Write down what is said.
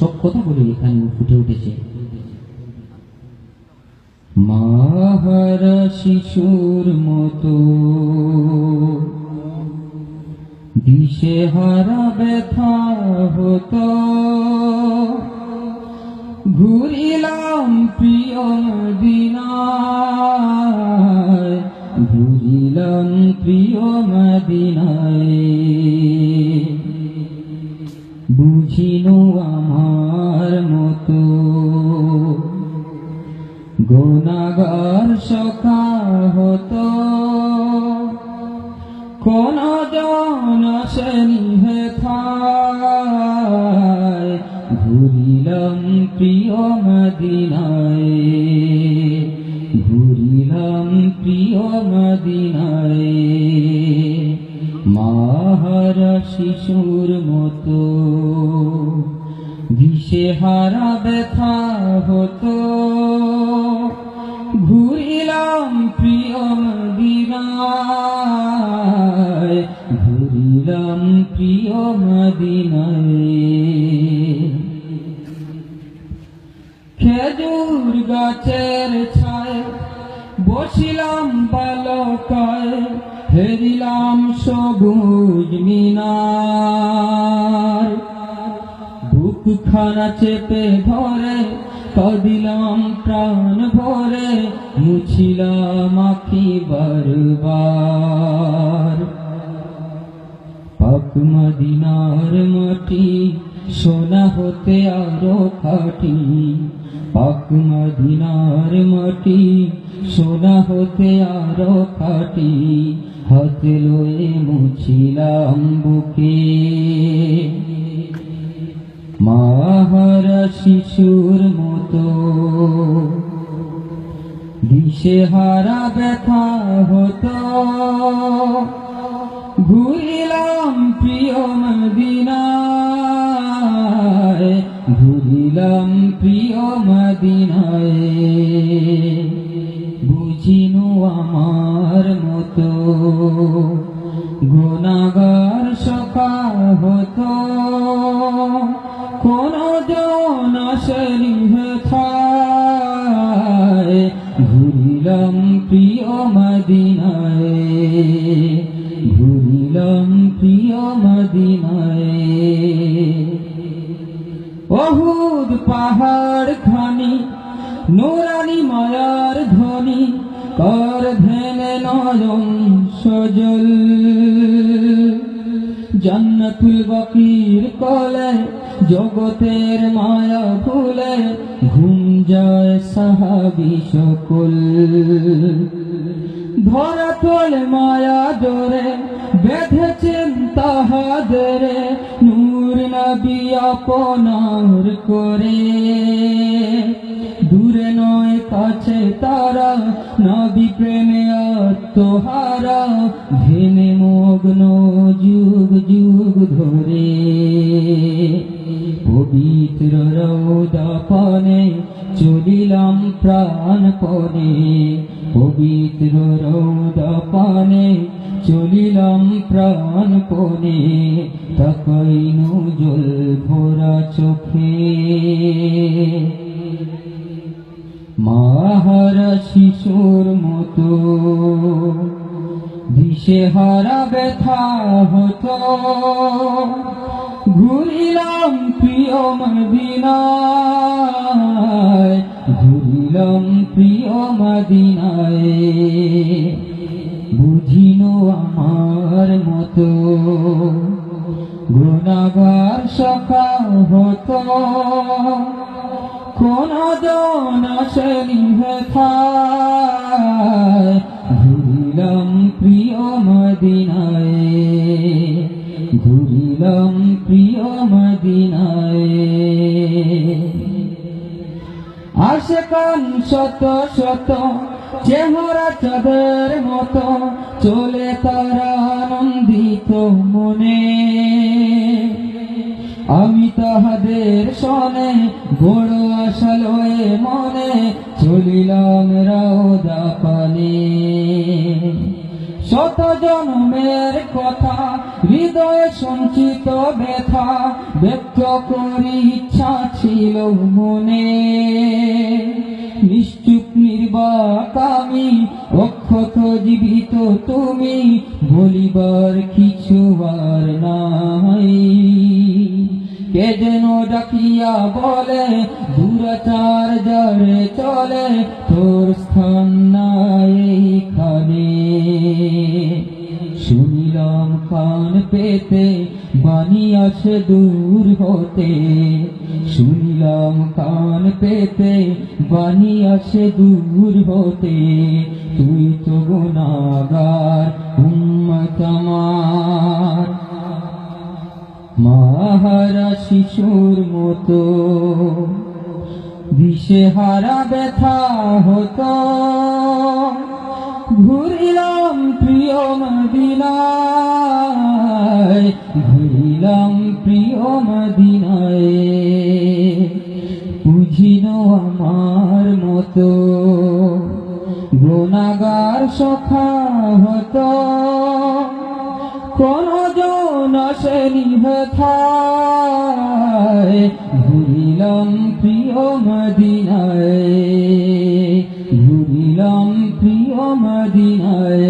সব কথাগুলো এখানে ফুটে উঠেছে। মাহারা শিশুর মতো দিশে হারা ব্যথা হতো। ঘুরিলাম প্রিয় মদিনায় ঘুরিলাম প্রিয় মদিনায় বুঝিনু আমার গুণাগার সখা হতো। কোন জন শ্রেণি হেথায় ঘুরিলাম প্রিয় মদিনায়, ঘুরিলাম প্রিয় মদিনায়। মাহারা শিশুর মতো দিশে হারা ব্যথা হতো। মদিনায় ঘুরিলাম প্রিয় মদিনায়। খেজুর গাছের ছায় বসিলাম বালকায় হেরিলাম সবুজ মিনার। বুক খানা চেপে ধরে কদিলাম প্রাণ ভরে, মুছিলাম আখি বারবার। পাক মদিনার মাটি, সোনা হতে আরও খাটি। পাক মদিনার মাটি, সোনা হতে আরও খাটি। হাতে লয়ে মুছিলাম বুকে। মাহারা শিশুর মতো। দিশে হারা ব্যথা হতো। ঘুরিলাম প্রিয় মদিনায় ঘুরিলাম প্রিয় মদিনায় বুঝিনু আমার মতো। গুণাগার সখা হতো। মদিনায় অহুদ পাহাড় খানি নুরানি মায়ার ধ্বনি, কর ধেনে নয়ন সজল। জান্নাতুল বাকির কলে, জগতের মায়া ভুলে, ঘুম যায় সাহাবি সকল। ধরা তোলে মায়া জোরে, বেঁধেছেন তাহাদের, নূর নবী করে। দূরে নয়, কাছে তারা, নবী প্রেমে আত্মহারা ভেনে মগ্ন যুগ যুগ ধরে। পবিত্র রৌদা পানে চলিলাম প্রাণ পনে পবিত্র রৌদা পানে, চলিলাম প্রাণ পনে তাকাইনু জল ভরা চোখে। মাহারা শিশুর মতো দিশে হারা ব্যথা হতো। ঘুরিলাম প্রিয় মদিনায় ঘুরিলাম প্রিয় মদিনায় বুঝিনো আমার মতো। গুণাগার সখা হতো কোন ঘুরিলাম প্রিয় মদিনায়, ঘুরিলাম প্রিয় মদিনায়। আশেকান শত শত, চেহারা চাঁদের মতো, চলে তারা আনন্দিত মনে। আমি তাহাদের সনে বড় আশা লয়ে মনে চলিলাম রাউদা পানে শত জন্মের কথা, হৃদয়ে সঞ্চিত ব্যথা ব্যক্ত করি ইচ্ছা ছিল মনে। নিশ্চুপ নির্বাক আমি, অক্ষত জীবিত তুমি, বলিবার কিছু আর নাই। কে যেন ডাকিয়া বলে, দুরাচার যারে চলে, তোর স্থান পেতে বাণী আসে দূর হতে। শুনিলাম কান পেতে বাণী আছে দূর হতে। তুই তো গুণাগার উম্মত আমার। মাহারা শিশুর মতো দিশেহারা ব্যথা হতো। ঘুরিলাম প্রিয় মদিনায় মদিনায়। বুঝিন আমার মতো, গুণাগার সখা হতো। কোন জন হেথায়, ঘুরিলাম প্রিয় মদিনায়। ঘুরিলাম প্রিয় মদিনায়।